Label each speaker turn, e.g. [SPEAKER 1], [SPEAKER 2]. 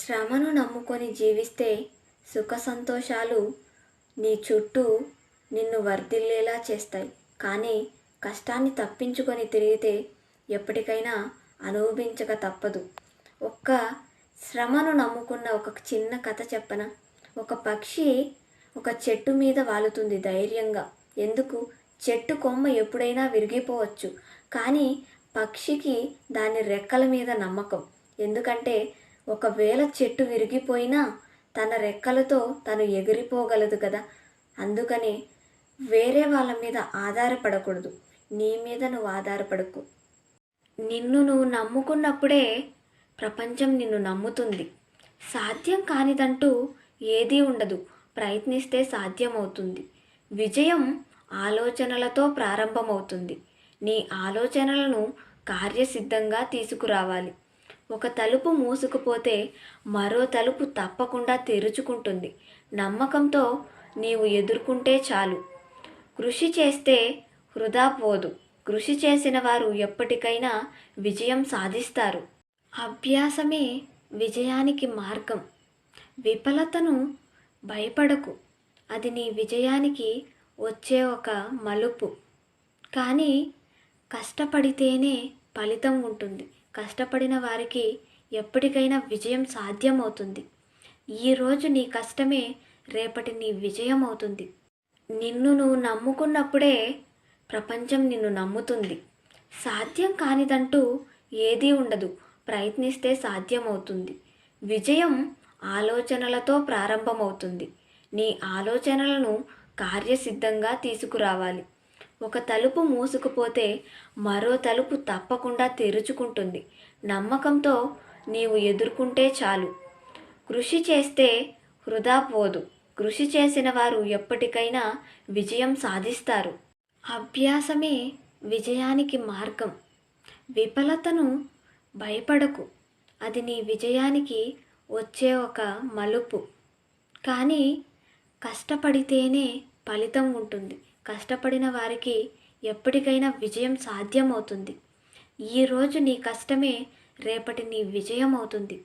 [SPEAKER 1] శ్రమను నమ్ముకొని జీవిస్తే సుఖ సంతోషాలు నీ చుట్టూ నిన్ను వర్ధిల్లేలా చేస్తాయి. కానీ కష్టాన్ని తప్పించుకొని తిరిగితే ఎప్పటికైనా అనుభవించక తప్పదు. ఒక్క శ్రమను నమ్ముకున్న ఒక చిన్న కథ చెప్పన? ఒక పక్షి ఒక చెట్టు మీద వాలుతుంది ధైర్యంగా. ఎందుకు? చెట్టు కొమ్మ ఎప్పుడైనా విరిగిపోవచ్చు. కానీ పక్షికి దాని రెక్కల మీద నమ్మకం. ఎందుకంటే ఒకవేళ చెట్టు విరిగిపోయినా తన రెక్కలతో తను ఎగిరిపోగలదు కదా. అందుకనే వేరే వాళ్ళ మీద ఆధారపడకూడదు. నీ మీద నువ్వు ఆధారపడకు. నిన్ను నువ్వు నమ్ముకున్నప్పుడే ప్రపంచం నిన్ను నమ్ముతుంది. సాధ్యం కానిదంటూ ఏదీ ఉండదు. ప్రయత్నిస్తే సాధ్యమవుతుంది. విజయం ఆలోచనలతో ప్రారంభమవుతుంది. నీ ఆలోచనలను కార్యసిద్ధంగా తీసుకురావాలి. ఒక తలుపు మూసుకుపోతే మరో తలుపు తప్పకుండా తెరుచుకుంటుంది. నమ్మకంతో నీవు ఎదుర్కొంటే చాలు. కృషి చేస్తే వృధా పోదు. కృషి చేసిన వారు ఎప్పటికైనా విజయం సాధిస్తారు. అభ్యాసమే విజయానికి మార్గం. విఫలతను భయపడకు. అది నీ విజయానికి వచ్చే ఒక మలుపు. కానీ కష్టపడితేనే ఫలితం ఉంటుంది. కష్టపడిన వారికి ఎప్పటికైనా విజయం సాధ్యమవుతుంది. ఈరోజు నీ కష్టమే రేపటి నీ విజయం అవుతుంది నిన్ను నువ్వు నమ్ముకున్నప్పుడే ప్రపంచం నిన్ను నమ్ముతుంది. సాధ్యం కానిదంటూ ఏదీ ఉండదు. ప్రయత్నిస్తే సాధ్యమవుతుంది. విజయం ఆలోచనలతో ప్రారంభమవుతుంది. నీ ఆలోచనలను కార్యసిద్ధంగా తీసుకురావాలి. ఒక తలుపు మూసుకుపోతే మరో తలుపు తప్పకుండా తెరుచుకుంటుంది. నమ్మకంతో నీవు ఎదుర్కొంటే చాలు. కృషి చేస్తే వృధా పోదు. కృషి చేసిన వారు ఎప్పటికైనా విజయం సాధిస్తారు. అభ్యాసమే విజయానికి మార్గం. విఫలతను భయపడకు. అది నీ విజయానికి వచ్చే ఒక మలుపు. కానీ కష్టపడితేనే ఫలితం ఉంటుంది. కష్టపడిన వారికి ఎప్పటికైనా విజయం సాధ్యమవుతుంది. ఈరోజు నీ కష్టమే రేపటి నీ విజయం అవుతుంది